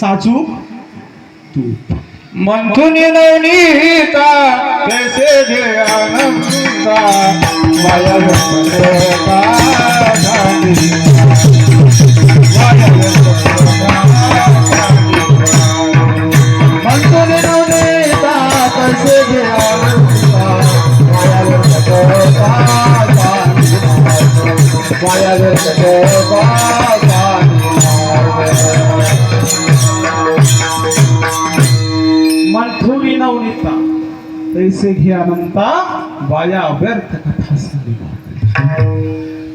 साचू? तू. मंथून नवनीता कैसे जे आनंदा माया व्यक्त नवनीता कैसे माया माया तैसे घे अनंता वाया व्यर्थ कथा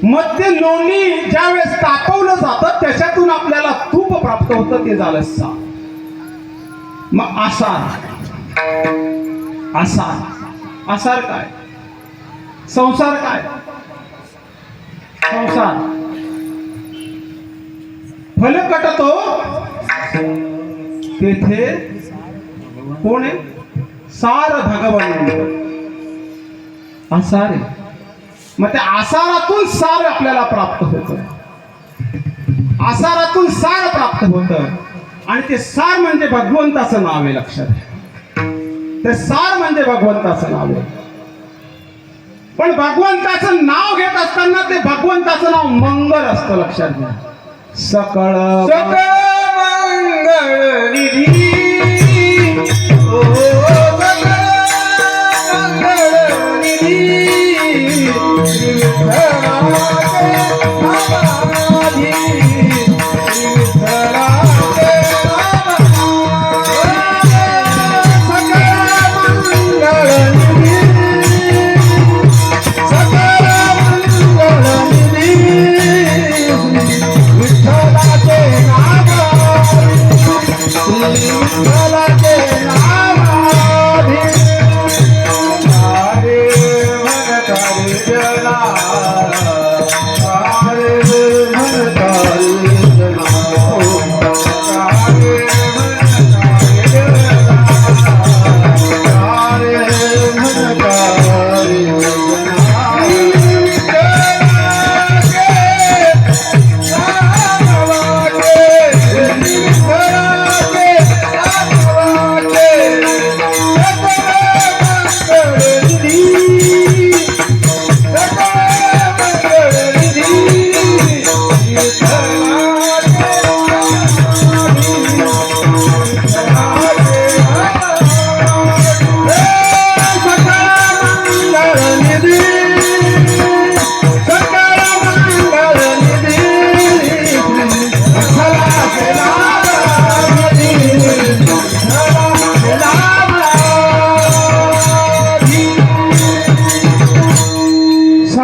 मध्य लोणी ज्यावेळेस तापवलं जातं त्याच्यातून आपल्याला तूप प्राप्त होतं ते झालं सा मग आसार. आसार. आसार काय? संसार काय? संसार. फल कटतो तेथे कोण आहे? सार भगवान आसार आहे. मग त्या आसारातून सार आपल्याला प्राप्त होत. आसारातून सार प्राप्त होत. आणि ते सार म्हणजे भगवंताचं नाव आहे लक्षात घ्या. ते सार म्हणजे भगवंताचं नाव आहे. पण भगवंताचं नाव घेत असताना ते भगवंताचं नाव मंगल असतं लक्षात घ्या. सकळ सकळ मंगळ निधी विठ्ठलाचे नामाधी,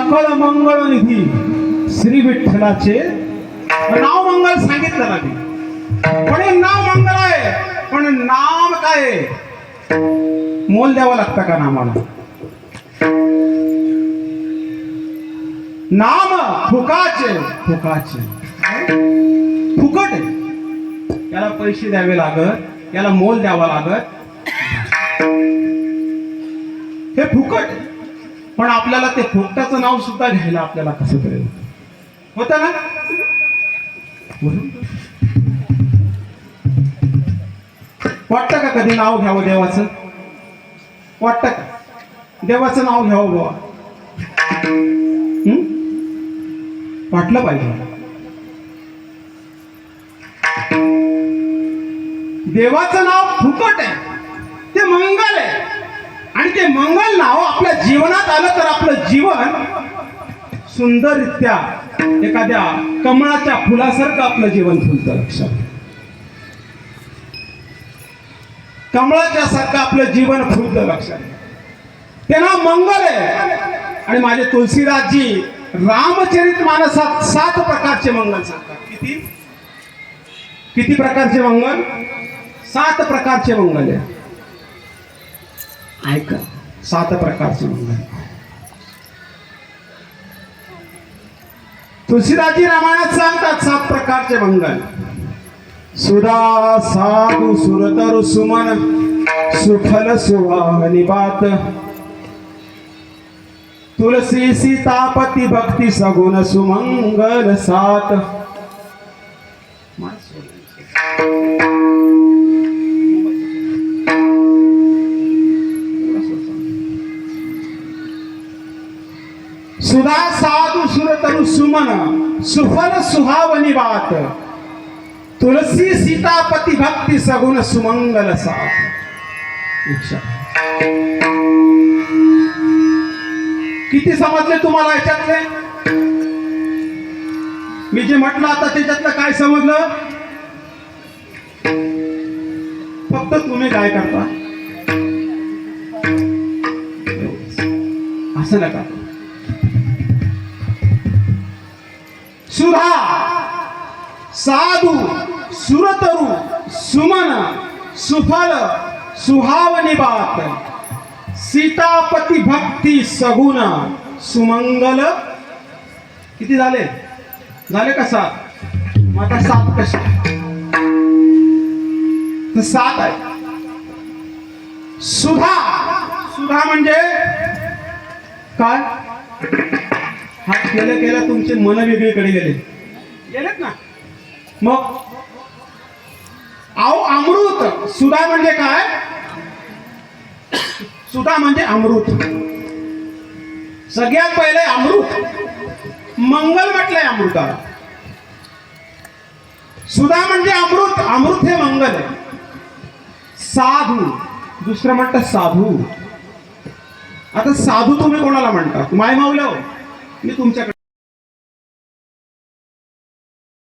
सकल मंगळ निधी. श्री विठ्ठलाचे नाव मंगल सांगितलं ना मी. पण हे नाव मंगल आहे पण नाम काय आहे? मोल द्यावं लागतं का नामाला? नाम फुकाचे फुकाचे. फुकट याला पैसे द्यावे लागत याला मोल द्यावा लागत. हे फुकट पण आपल्याला ते फुकटाचं नाव सुद्धा घ्यायला आपल्याला कसं करेल होत? ना? वाटतं का कधी नाव घ्यावं देवाचं? वाटतं का? देवाचं नाव घ्यावं बाबा वाटलं पाहिजे. देवाचं नाव फुकट आहे. ते मंगल आहे. आणि ते मंगल नाव आपल्या जीवनात आलं तर आपलं जीवन सुंदररित्या एखाद्या कमळाच्या फुलासारखं आपलं जीवन फुलतं लक्षात. कमळाच्या सारखं आपलं जीवन फुलतं लक्षात. ते नाव मंगल आहे. आणि माझे तुलसीदासजी रामचरित मानसात सात प्रकारचे मंगल सांगतात. किती? किती प्रकारचे मंगल? सात प्रकारचे मंगल आहे. ऐका. सात प्रकारचे मंगल तुलसीदासजी रामायणात सांगतात सात प्रकारचे मंगल. सुधा साधू सुरतर सुमन सुफल सुहावनी तुलसी सीतापती भक्ती सगुण सुमंगल सात. सुधा साधू सुरतनु सुमन सुफल सुहावनी बात। तुलसी सीतापती भक्ती सगुण सुमंगल साथ। किती समजले तुम्हाला याच्यातले? मी जे म्हटलं आता त्याच्यातलं काय समजलं? फक्त तुम्ही काय करता? असं नका सुधा साधू सुरतरू सुमन सुफल सुहावनी बात. सीतापती भक्ती सगुण सुमंगल. किती झाले? झाले का सात? माझा सात कसे? सात आहे. सुधा सुधा म्हणजे काय? हात केलं केलं तुमचे मन वेगळीकडे गेले. गेलेत ना? मग? अहो अमृत. सुधा म्हणजे काय? सुधा म्हणजे अमृत. सगळ्यात पहिले अमृत. मंगल म्हटलंय अमृताला. सुधा म्हणजे अमृत. अमृत हे मंगल. आहे साधू. दुसरं म्हणतात साधू. आता साधू तुम्ही कोणाला म्हणता? माय माऊल्या हो. मी तुमच्याकडे